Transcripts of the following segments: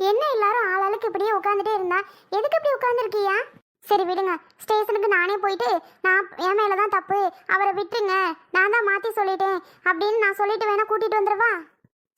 என்ன எல்லாரும் ஆளாளுக்கு இப்படியே உட்காந்துட்டே இருந்தா? எதுக்கு இப்படி உட்காந்துருக்கியா சரி விடுங்க. ஸ்டேஷனுக்கு நானே போயிட்டு நான் என் மேல தான் தப்பு. அவரை விட்டுருங்க. நான் தான் மாற்றி சொல்லிட்டேன். அப்படின்னு நான் சொல்லிட்டு வேணா கூட்டிட்டு வந்துடுவா?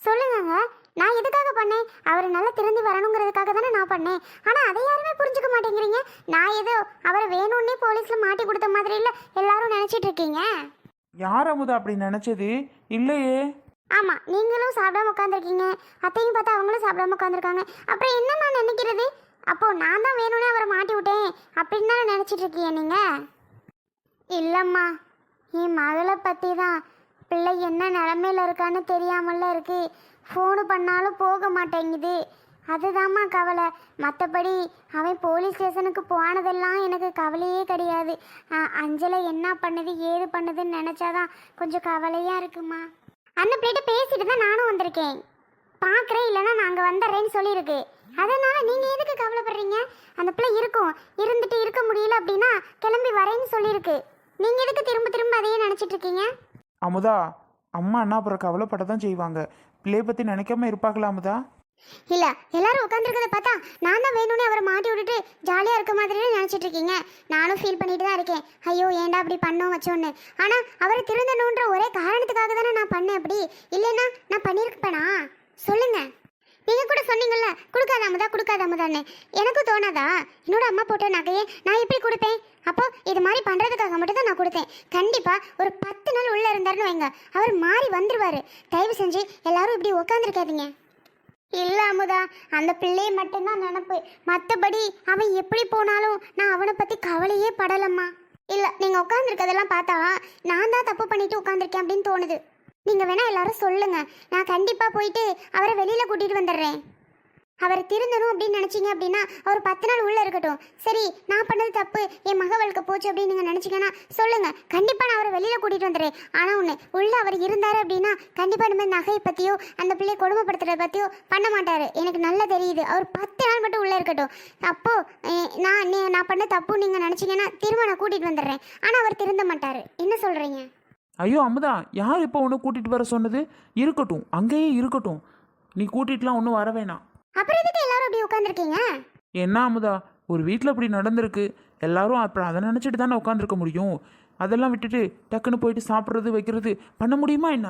சொல்லுங்கங்க. நான் எதுக்காக பண்ணேன்? அவர் நல்லா திருந்தி வரணுங்கிறதுக்காக தானே நான் பண்ணேன். ஆனால் அதை யாருமே புரிஞ்சுக்க மாட்டேங்கிறீங்க? நான் ஏதோ அவரை வேணும்னே போலீஸில் மாட்டி கொடுத்த மாதிரி இல்லை எல்லாரும் நினச்சிட்டு இருக்கீங்க? யார் அமுதா அப்படி நினச்சது? இல்லையே. ஆமாம் நீங்களும் சாப்பிடாம உட்காந்துருக்கீங்க அத்தையும் பார்த்தா அவங்களும் சாப்பிடாம உட்காந்துருக்காங்க அப்புறம் என்ன நான் நினைக்கிறது? அப்போ நான் தான் வேணும்னே அவரை மாட்டி விட்டேன். அப்படின்னு தானே நினச்சிட்டு இருக்கீங்க நீங்கள் இல்லைம்மா என் மகளை பற்றி தான் பிள்ளை என்ன நிலமையில இருக்கான்னு தெரியாமல இருக்கு. ஃபோனு பண்ணாலும் போக மாட்டேங்குது. அதுதாம்மா கவலை. மற்றபடி அவன் போலீஸ் ஸ்டேஷனுக்கு போனதெல்லாம் எனக்கு கவலையே கிடையாது. அஞ்சலை என்ன பண்ணுது ஏது பண்ணுதுன்னு நினச்சாதான் கொஞ்சம் கவலையாக இருக்குமா? அந்த பிள்ளைகிட்ட பேசிட்டு தான் நானும் வந்திருக்கேன். பார்க்குறேன் இல்லைன்னா நாங்கள் வந்துடுறேன்னு சொல்லியிருக்கு. அதனால நீங்கள் எதுக்கு கவலைப்படுறீங்க? அந்த பிள்ளை இருக்கும். இருந்துட்டு இருக்க முடியல அப்படின்னா கிளம்பி வரேன்னு சொல்லியிருக்கு. நீங்கள் எதுக்கு திரும்ப திரும்ப அதையே நினச்சிட்டு இருக்கீங்க? அமுதா அம்மா அண்ணா அப்புறம் கவலைப்பட தான் செய்வாங்க. பிள்ளைய பற்றி நினைக்காம இருப்பாங்களா அமுதா? இல்ல எல்லாரும் உட்காந்துருக்கத பார்த்தா நான் தான் வேணும்னே அவரை மாட்டி விட்டுட்டு ஜாலியா இருக்க மாதிரி நினைச்சிட்டு இருக்கீங்க. நானும் ஃபீல் பண்ணிட்டு தான் இருக்கேன். ஐயோ ஏன்டா அப்படி பண்ணோம் வச்சோன்னு. ஆனா அவரை திருந்தணுன்ற ஒரே காரணத்துக்காக தானே நான் பண்ணேன் அப்படி. இல்லைன்னா நான் பண்ணியிருப்பேனா? சொல்லுங்க. நீங்க கூட சொன்னீங்கல்ல கொடுக்காத அமுதா கொடுக்காத அமுதான்னு. எனக்கும் தோணாதா? என்னோட அம்மா போட்ட நகையை நான் எப்படி கொடுப்பேன்? அப்போ இது மாதிரி பண்றதுக்காக மட்டும் தான் நான் கொடுத்தேன். கண்டிப்பா ஒரு பத்து நாள் உள்ள இருந்தாருன்னு வைங்க. அவர் மாறி வந்துருவாரு. தயவு செஞ்சு எல்லாரும் இப்படி உட்காந்துருக்காதீங்க இல்லை அமுதா அந்த பிள்ளையை மட்டும்தான் நினப்பு. மற்றபடி அவன் எப்படி போனாலும் நான் அவனை பற்றி கவலையே படலம்மா. இல்லை நீங்கள் உட்காந்துருக்கதெல்லாம் பார்த்தா நான் தான் தப்பு பண்ணிட்டு உட்காந்துருக்கேன் அப்படின்னு தோணுது. நீங்கள் வேணால் எல்லாரும் சொல்லுங்கள் நான் கண்டிப்பாக போயிட்டு அவரை வெளியில் கூட்டிகிட்டு வந்துடுறேன். அவர் திருந்தணும் அப்படின்னு நினச்சிங்க அப்படின்னா அவர் பத்து நாள் உள்ளே இருக்கட்டும். சரி நான் பண்ணது தப்பு என் மகவளுக்கு போச்சு அப்படின்னு நீங்கள் நினச்சிங்கன்னா சொல்லுங்கள் கண்டிப்பாக நான் அவரை வெளியில் கூட்டிகிட்டு வந்துடுறேன். ஆனால் ஒன்று உள்ளே அவர் இருந்தார் அப்படின்னா கண்டிப்பாக இந்த மாதிரி நகையை பற்றியோ அந்த பிள்ளையை கொடுமைப்படுத்துறத பற்றியோ பண்ண மாட்டார். எனக்கு நல்லா தெரியுது. அவர் பத்து நாள் மட்டும் உள்ளே இருக்கட்டும். அப்போது நான் நீ- நான் பண்ண தப்பு நீங்கள் நினச்சிங்கன்னா திரும்ப நான் கூட்டிகிட்டு வந்துடுறேன். ஆனால் அவர் திருந்த மாட்டார். என்ன சொல்கிறீங்க ஐயோ அமுதா யார் இப்போ ஒன்று கூட்டிகிட்டு வர சொன்னது? இருக்கட்டும் அங்கேயே இருக்கட்டும். நீ கூட்டிகிட்டுலாம் ஒன்றும் வர வேணாம். அப்புறம் எதுக்கு எல்லாரும் அப்படி உட்காந்துருக்கீங்க என்ன அமுதா ஒரு வீட்டில் இப்படி நடந்திருக்கு. எல்லாரும் அப்புறம் அதை நினச்சிட்டு தானே உட்காந்துருக்க முடியும்? அதெல்லாம் விட்டுட்டு டக்குன்னு போயிட்டு சாப்பிட்றது வைக்கிறது பண்ண முடியுமா என்ன?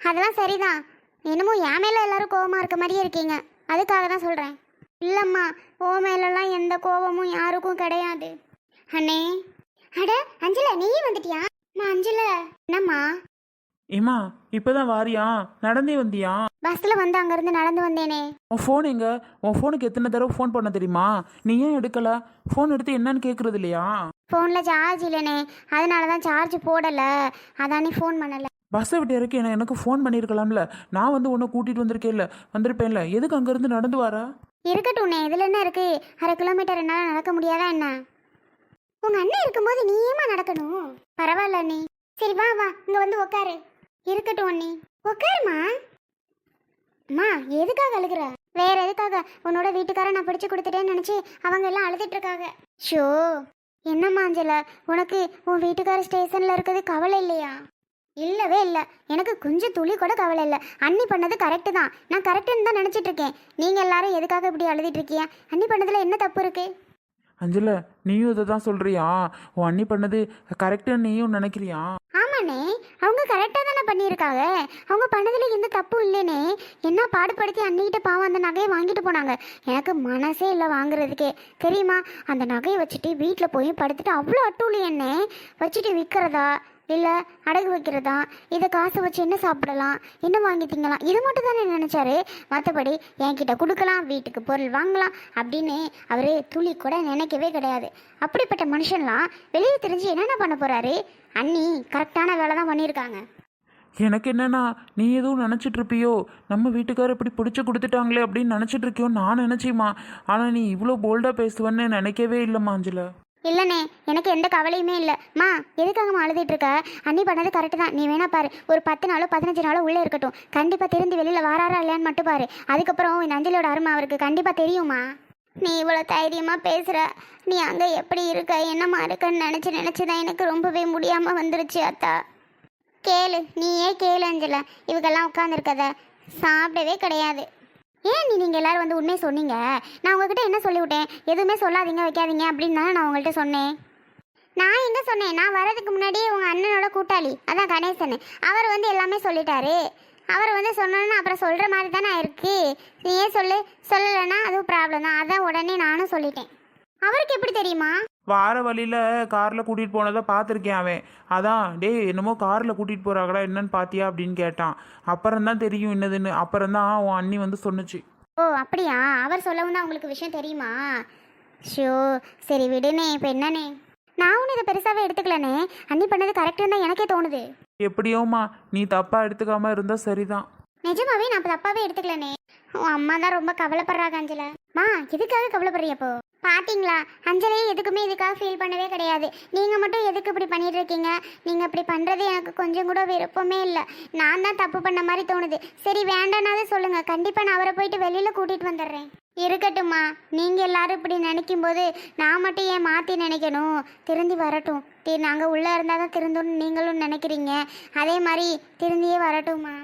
அதெல்லாம் சரிதான். என்னமோ என் மேல எல்லாரும் கோவமா இருக்க மாதிரியே இருக்கீங்க. அதுக்காக தான் சொல்றேன். இல்லம்மா ஓ மேலெல்லாம் எந்த கோவமும் யாருக்கும் கிடையாது. அண்ணே. அட அஞ்சல நீயும் வந்துட்டியா? அம்மா அஞ்சல. என்னம்மா? ஏம்மா இப்போதான் வாரியா? நடந்தே வந்தியா? பஸ்ல வந்து அங்கிருந்து நடந்து வந்தேனே. உன் ஃபோன் எங்க? உன் ஃபோனுக்கு எத்தனை தடவை ஃபோன் பண்ண தெரியுமா? நீ ஏன் எடுக்கல? ஃபோன் எடுத்து என்னன்னு கேட்குறது இல்லையா? ஃபோன்ல சார்ஜ் இல்லைனே. அதனால தான் சார்ஜ் போடல. அதானே ஃபோன் பண்ணல. பஸ்ஸை விட்டு இறக்கி எனக்கு எனக்கு ஃபோன் பண்ணியிருக்கலாம்ல. நான் வந்து உன்னை கூட்டிகிட்டு வந்திருக்கேன்ல. வந்திருப்பேன்ல. எதுக்கு அங்கேருந்து நடந்து வர? இருக்கட்டும்ண்ணே இதுல என்ன இருக்கு? அரை கிலோமீட்டர் என்னால நடக்க முடியாதா என்ன? உங்க அண்ணன் இருக்கும்போது நீ ஏமா நடக்கணும்? பரவாயில்ல அண்ணி. சரி வா வா. இங்க வந்து உட்காரு இருக்கட்டும் அண்ணி. உட்காருமா அம்மா எதுக்காக அழுகுற? வேற எதுக்காக? உன்னோட வீட்டுக்கார நான் பிடிச்சு கொடுத்துட்டேன்னு நினைச்சு அவங்க எல்லாம் அழுதுட்டு இருக்காங்க ஷோ என்னம்மா அஞ்சல? உனக்கு உன் வீட்டுக்கார ஸ்டேஷன்ல இருக்கிறது கவலை இல்லையா? இல்லவே இல்லை. எனக்கு கொஞ்சம் துளி கூட கவலை இல்லை. அண்ணி பண்ணது கரெக்டு தான். நான் கரெக்டுன்னு தான் நினச்சிட்டு இருக்கேன் நீங்கள் எல்லாரும் எதுக்காக இப்படி அழுதுட்டு இருக்கீங்க? அண்ணி பண்ணதில் என்ன தப்பு இருக்கு? அஞ்சல நீயும் இதை தான் சொல்கிறியா உன் அண்ணி பண்ணது கரெக்டுன்னு நீயும் நினைக்கிறியா? ஆமாண்ணே. அவங்க கரெக்டாக பண்ணியிருக்காங்க. அவங்க பண்ணதில் எந்த தப்பும் இல்லைனே. என்ன பாடுபடுத்தி அன்னிக்கிட்ட பாவம் அந்த நகையை வாங்கிட்டு போனாங்க. எனக்கு மனசே இல்லை வாங்குறதுக்கே. தெரியுமா? அந்த நகையை வச்சுட்டு வீட்டில் போய் படுத்துட்டு அவ்வளோ அட்டூழி என்ன? வச்சுட்டு விற்கிறதா இல்லை அடகு வைக்கிறதா? இதை காசு வச்சு என்ன சாப்பிடலாம்? என்ன வாங்கி திங்கலாம்? இது மட்டும் தானே நினச்சாரு. மற்றபடி என்கிட்ட கொடுக்கலாம் வீட்டுக்கு பொருள் வாங்கலாம் அப்படின்னு அவர் துளி கூட நினைக்கவே கிடையாது. அப்படிப்பட்ட மனுஷன்லாம் வெளியே தெரிஞ்சு என்னென்ன பண்ண போகிறாரு அண்ணி கரெக்டான வேலை தான் பண்ணியிருக்காங்க. எனக்கு என்னன்னா நீ எதுவும் நினச்சிட்டு இருப்பியோ நம்ம வீட்டுக்காரர் இப்படி பிடிச்சி கொடுத்துட்டாங்களே அப்படின்னு நினச்சிட்டு இருக்கியோ நான் நினச்சிம்மா. ஆனால் நீ இவ்வளோ போல்டாக பேசுவேன்னு நினைக்கவே இல்லைம்மா அஞ்சலா. இல்லைண்ணே எனக்கு எந்த கவலையுமே இல்லை. மா எதுக்காகம்மா அழுதுட்டு இருக்க? அண்ணி பண்ணது கரெக்டு தான். நீ வேணா பாரு. ஒரு பத்து நாளோ பதினஞ்சு நாளோ உள்ளே இருக்கட்டும். கண்டிப்பாக திருந்தி வெளியில் வாராரா இல்லையான்னு மட்டும் பாரு. அதுக்கப்புறம் இந்த அஞ்சலியோட அருமை அவருக்கு கண்டிப்பாக தெரியுமா நீ இவ்வளோ தைரியமாக பேசுகிற நீ அங்கே எப்படி இருக்க? என்னம்மா இருக்கன்னு நினச்சி நினச்சி தான் எனக்கு ரொம்பவே முடியாமல் வந்துருச்சு அத்தா. கேளு. நீயே கேளு அஞ்சல. இவங்கெல்லாம் உட்காந்துருக்கத சாப்பிடவே கிடையாது. ஏன் நீ நீங்கள் எல்லாரும் வந்து உண்மையை சொன்னீங்க? நான் உங்ககிட்ட என்ன சொல்லிவிட்டேன்? எதுவுமே சொல்லாதீங்க வைக்காதீங்க அப்படின்னு தானே நான் உங்கள்கிட்ட சொன்னேன். நான் என்ன சொன்னேன்? நான் வரதுக்கு முன்னாடியே உங்கள் அண்ணனோட கூட்டாளி. அதான் கணேசன். அவர் வந்து எல்லாமே சொல்லிட்டாரு. அவர் வந்து சொன்னோன்னு அப்புறம் சொல்கிற மாதிரி தானே இருக்கு. நீ ஏன் சொல்லு. சொல்லலைன்னா அதுவும் ப்ராப்ளம் தான். அதான் உடனே நானும் சொல்லிட்டேன். அவருக்கு எப்படி தெரியுமா? வார வழியில் காரில் கூட்டிகிட்டு போனதை பார்த்துருக்கேன் அவன். அதான் டேய் என்னமோ காரில் கூட்டிகிட்டு போகிறாங்களா என்னன்னு பார்த்தியா அப்படின்னு கேட்டான். அப்புறம் தான் தெரியும் என்னதுன்னு. அப்புறம் தான் உன் அண்ணி வந்து சொன்னுச்சு. ஓ அப்படியா? அவர் சொல்லவும் தான் உங்களுக்கு விஷயம் தெரியுமா? ஷோ சரி விடுனே இப்போ என்னனே? நான் ஒன்றும் இதை பெருசாகவே எடுத்துக்கலனே. அண்ணி பண்ணது கரெக்டுன்னு தான் எனக்கே தோணுது. எப்படியோம்மா நீ தப்பாக எடுத்துக்காம இருந்தால் சரிதான். நிஜமாவே நான் இப்ப தப்பாவே எடுத்துக்கலனே. உன் அம்மா தான் ரொம்ப கவலைப்படுறாங்க அஞ்சல. மா எதுக்காக கவலைப்படுறியப்போ பார்த்தீங்களா அஞ்சலி எதுக்குமே இதுக்காக ஃபீல் பண்ணவே கிடையாது. நீங்கள் மட்டும் எதுக்கு இப்படி பண்ணிட்டு இருக்கீங்க நீங்கள் இப்படி பண்ணுறது எனக்கு கொஞ்சம் கூட விருப்பமே இல்லை. நான் தான் தப்பு பண்ண மாதிரி தோணுது. சரி வேண்டானாவே சொல்லுங்கள் கண்டிப்பாக நான் அவரை போயிட்டு வெளியில் கூட்டிகிட்டு வந்துடுறேன். இருக்கட்டும்மா. நீங்கள் எல்லாரும் இப்படி நினைக்கும் போது நான் மட்டும் ஏன் மாற்றி நினைக்கணும்? திருந்தி வரட்டும். தி- நாங்கள் உள்ளே இருந்தால் தான் திருந்தோம்னு நீங்களும் நினைக்கிறீங்க. அதே மாதிரி திருந்தியே வரட்டும்மா.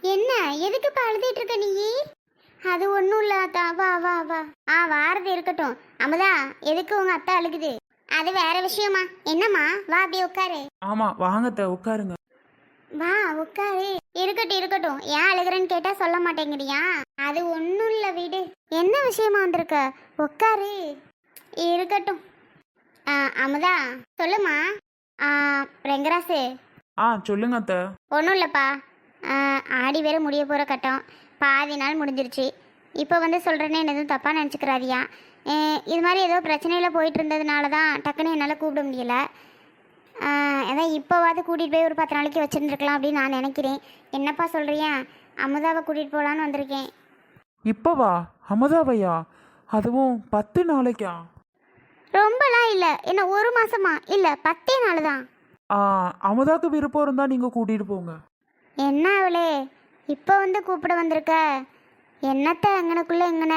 என்ன? எதுக்குப்பா அழுதுட்டு இருக்க நீ? அது ஒன்றும் இல்லை அத்தா. வா வா வா. ஆ வாரது இருக்கட்டும். அமுதா எதுக்கு உங்க அத்தை அழுகுது? அது வேற விஷயமா? என்னம்மா? வா அப்படியே உட்காரு. ஆமாம் வாங்கத்த உட்காருங்க. வா உட்காரு. இருக்கட்டும் இருக்கட்டும். ஏன் அழுகுறேன்னு கேட்டா சொல்ல மாட்டேங்கிறியா? அது ஒன்றும் இல்லை வீடு. என்ன விஷயமா வந்திருக்க? உட்காரு. இருக்கட்டும். ஆ, அமுதா சொல்லுமா ஆ, ரெங்கராசு. ஆ சொல்லுங்க அத்தை. ஒன்றும் இல்லைப்பா. ஆடி வேற முடிய போகிற கட்டம். பாதி நாள் முடிஞ்சிருச்சு. இப்போ வந்து சொல்கிறேன்னு எதுவும் தப்பாக நினச்சிக்கிறாதியா? இது மாதிரி ஏதோ பிரச்சனையில் போயிட்டு இருந்ததுனால தான் டக்குன்னு என்னால் கூப்பிட முடியல. அதான் இப்போவாது கூட்டிகிட்டு போய் ஒரு பத்து நாளைக்கு வச்சுருந்துருக்கலாம் அப்படின்னு நான் நினைக்கிறேன். என்னப்பா சொல்கிறியா அமுதாவை கூட்டிகிட்டு போகலான்னு வந்திருக்கேன். இப்போவா? அமுதாவையா? அதுவும் பத்து நாளைக்கா? ரொம்பலாம் இல்லை. என்ன ஒரு மாசமா? இல்லை பத்தே நாள் தான் ஆ அமுதாக்கு விருப்பம் இருந்தால் நீங்கள் கூட்டிகிட்டு போங்க. என்ன அவளே? இப்போ வந்து கூப்பிட வந்திருக்க? என்னத்த எங்கனக்குள்ளே எங்கன?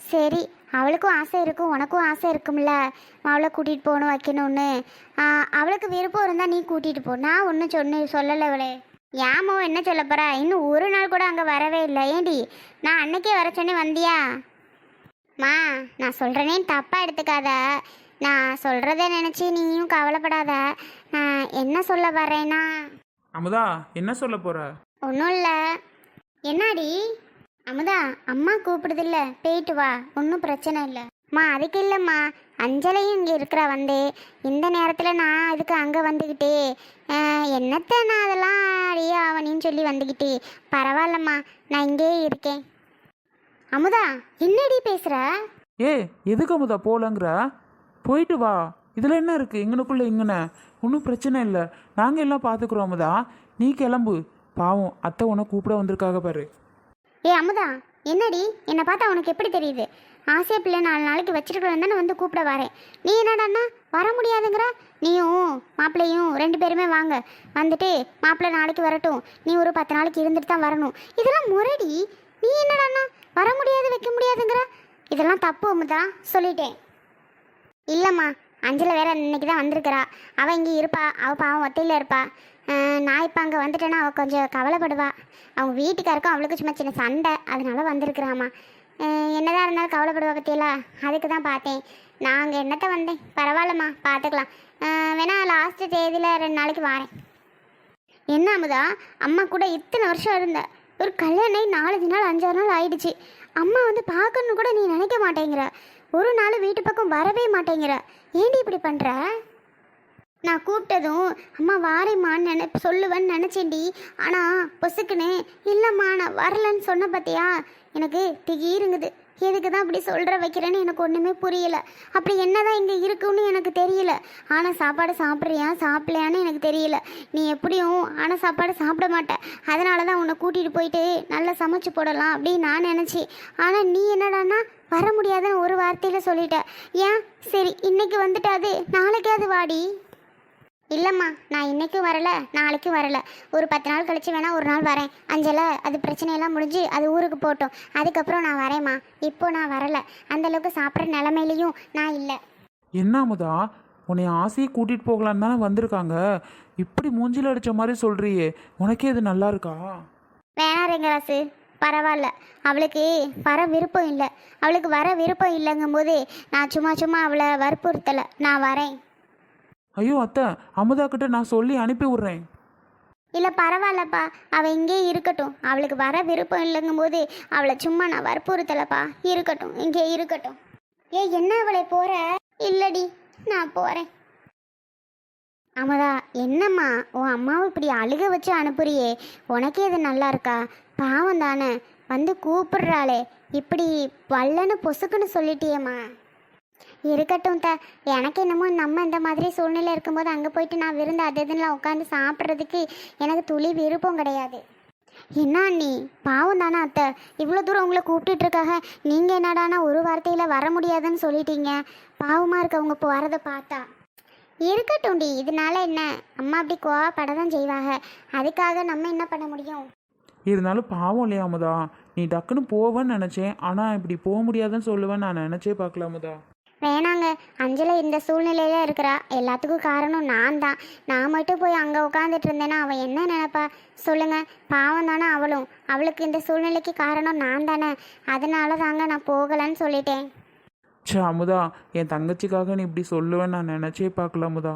சரி அவளுக்கும் ஆசை இருக்கும் உனக்கும் ஆசை இருக்கும்ல. அவளை கூட்டிகிட்டு போகணும் வைக்கணும்னு. அவளுக்கு விருப்பம் இருந்தால் நீ கூட்டிகிட்டு போ. நான் ஒன்றும் சொன்ன சொல்லலை அவளே. ஏமோ என்ன சொல்ல போகிறா இன்னும் ஒரு நாள் கூட அங்கே வரவே இல்லை. ஏண்டி நான் அன்னைக்கே வர சொன்னே வந்தியா? மா நான் சொல்கிறேனே தப்பாக எடுத்துக்காத. நான் சொல்கிறத நினச்சி நீயும் கவலைப்படாத. நான் என்ன சொல்ல வரேன்னா அமுதா என்ன சொல்ல போகிற ஒன்றும் இல்லை. என்னாடி? அமுதா அம்மா கூப்பிடுதில்ல போயிட்டு வா ஒன்றும் பிரச்சனை இல்லை. அம்மா அதுக்கு இல்லைம்மா. அஞ்சலையும் இங்கே இருக்கிறா வந்தே. இந்த நேரத்தில் நான் அதுக்கு அங்கே வந்துக்கிட்டே என்னத்த நான் அதெல்லாம் அடியே ஆவணின்னு சொல்லி வந்துக்கிட்டே பரவாயில்லம்மா நான் இங்கேயே இருக்கேன். அமுதா என்னடி பேசுகிற ஏ எதுக்கு அமுதா போலங்கிற? போயிட்டு வா. இதில் என்ன இருக்குது எங்கனுக்குள்ளே இங்கன. ஒன்றும் பிரச்சனை இல்லை. நாங்கள் எல்லாம் பார்த்துக்குறோம் அமுதா. நீ கிளம்பு. பாவம் அத்தை உன்னை கூப்பிட வந்திருக்காக பாரு. ஏ அமுதா என்னடி? என்னை பார்த்தா உனக்கு எப்படி தெரியுது? ஆசையா பிள்ளை நாலு நாளைக்கு வச்சிருக்கிறேன் தானே வந்து கூப்பிட வரேன் நீ என்னடான்னா வர முடியாதுங்கிற? நீயும் மாப்பிள்ளையும் ரெண்டு பேருமே வாங்க. வந்துட்டு மாப்பிள்ளை நாளைக்கு வரட்டும். நீ ஒரு பத்து நாளைக்கு இருந்துட்டு தான் வரணும். இதெல்லாம் முறைடி. நீ என்னடான்னா வர முடியாது வைக்க முடியாதுங்கிற? இதெல்லாம் தப்பு அமுதா. சொல்லிட்டேன். இல்லைம்மா அஞ்சலை வேற இன்னைக்கு தான் வந்திருக்கிறா. அவள் இங்கே இருப்பா. அவள் பாவம் ஒத்தையில் இருப்பா. நான் இப்போ அங்கே வந்துட்டேன்னா அவள் கொஞ்சம் கவலைப்படுவா. அவங்க வீட்டுக்காருக்கும் அவளுக்கு சும்மா சின்ன சண்டை. அதனால வந்திருக்கிறாம்மா என்னதான் இருந்தாலும் கவலைப்படுவா பற்றியலா அதுக்கு தான் பார்த்தேன். நான் அங்கே என்னத்த வந்தேன்? பரவாயில்லம்மா பார்த்துக்கலாம் வேணா லாஸ்ட் தேதியில் ரெண்டு நாளைக்கு வாரேன். என்ன அமுதா? அம்மா கூட இத்தனை வருஷம் இருந்த. ஒரு கல்யாணம் நாலஞ்சு நாள் அஞ்சாறு நாள் ஆயிடுச்சு. அம்மா வந்து பார்க்கணுன்னு கூட நீ நினைக்க மாட்டேங்கிற. ஒரு நாள் வீட்டு பக்கம் வரவே மாட்டேங்கிற. ஏண்டி இப்படி பண்ணுற நான் கூப்பிட்டதும் அம்மா வாரேம்மான்னு நினை சொல்லுவேன்னு நினச்சேன்டி. ஆனால் பொசுக்குன்னு இல்லைம்மா நான் வரலன்னு சொன்ன பார்த்தியா எனக்கு திகீருங்குது. எதுக்கு தான் அப்படி சொல்கிற வைக்கிறேன்னு எனக்கு ஒன்றுமே புரியல. அப்படி என்ன தான் இங்கே இருக்குன்னு எனக்கு தெரியல. ஆனால் சாப்பாடு சாப்பிட்றியா? சாப்பிட்லையான்னு எனக்கு தெரியல. நீ எப்படியும் ஆனால் சாப்பாடு சாப்பிட மாட்ட. அதனால தான் உன்னை கூட்டிகிட்டு போயிட்டு நல்லா சமைச்சு போடலாம் அப்படின்னு நான் நினச்சி ஆனால் நீ என்னடான்னா வர முடியாதுன்னு ஒரு வார்த்தையில் சொல்லிட்ட. ஏன்? சரி இன்னைக்கு வந்துட்டாது. நாளைக்காவது வாடி. இல்லைம்மா நான் இன்னைக்கும் வரல. நாளைக்கும் வரல. ஒரு பத்து நாள் கழிச்சு வேணா ஒரு நாள் வரேன். அஞ்சலை அது பிரச்சனையெல்லாம் முடிஞ்சு அது ஊருக்கு போட்டோம் அதுக்கப்புறம் நான் வரேம்மா. இப்போ நான் வரல. அந்த அளவுக்கு சாப்பிட்ற நிலமையிலையும் நான் இல்லை. என்ன அமுதா? உன்னை ஆசையை கூட்டிகிட்டு போகலான்னு தானே வந்திருக்காங்க. இப்படி மூஞ்சில அடித்த மாதிரி சொல்கிறியே உனக்கே இது நல்லா இருக்கா? வேணா ரெங்கராசு. பரவாயில்ல. அவளுக்கு வர விருப்பம் இல்லை. அவளுக்கு வர விருப்பம் இல்லைங்கும்போது நான் சும்மா சும்மா அவளை வற்புறுத்தலை. நான் வரேன். ஐயோ அத்தை அமுதா கிட்ட நான் சொல்லி அனுப்பி விட்றேன். இல்லை பரவாயில்லப்பா. அவள் இங்கேயே இருக்கட்டும். அவளுக்கு வர விருப்பம் இல்லைங்கும்போது அவளை சும்மா நான் வற்புறுத்தலைப்பா. இருக்கட்டும் இங்கே இருக்கட்டும். ஏ என்ன அவளை போற? இல்லடி நான் போகிறேன் அமுதா என்னம்மா? உன் அம்மாவை இப்படி அழுக வச்சு அனுப்புறியே. உனக்கே இது நல்லா இருக்கா? பாவம் தானே. வந்து கூப்பிடுறாளே. இப்படி வல்லன்னு பொசுக்குன்னு சொல்லிட்டியேம்மா. இருக்கட்டும் த. எனக்கு என்னமோ நம்ம இந்த மாதிரி சூழ்நிலை இருக்கும்போது அங்கே போயிட்டு நான் விருந்து அது இதுலாம் உட்காந்து சாப்பிட்றதுக்கு எனக்கு துளி விருப்பம் கிடையாது. என்ன அண்ணி? பாவம் தானே அத்தை. இவ்வளோ தூரம் உங்களை கூப்பிட்டுட்ருக்காக நீங்கள் என்னடானா ஒரு வார்த்தையில் வர முடியாதுன்னு சொல்லிட்டீங்க. பாவமாக இருக்கவங்க போகிறத பார்த்தா. இருக்கட்டும்டி. இதனால என்ன? அம்மா அப்படி கோவப்பட தான் செய்வாங்க. அதுக்காக நம்ம என்ன பண்ண முடியும்? இருந்தாலும் பாவம் இல்லையா அமுதா? நீ டக்குன்னு போவேன்னு நினச்சேன். ஆனால் இப்படி போக முடியாதுன்னு சொல்லுவேன்னு நான் நினச்சே பார்க்கல அமுதா. வேணாங்க. அஞ்சலை இந்த சூழ்நிலையில இருக்கிறா. எல்லாத்துக்கும் காரணம் நான் தான். நான் மட்டும் போய் அங்கே உட்காந்துட்டு இருந்தேன்னா அவள் என்ன நினைப்பா? சொல்லுங்க. பாவம் தானே அவளும். அவளுக்கு இந்த சூழ்நிலைக்கு காரணம் நான் தானே. அதனால தாங்க நான் போகலைன்னு சொல்லிட்டேன். ச்சே அமுதா என் தங்கச்சிக்காக நீ இப்படி சொல்லுவேன்னு நான் நினச்சே பார்க்கல அமுதா.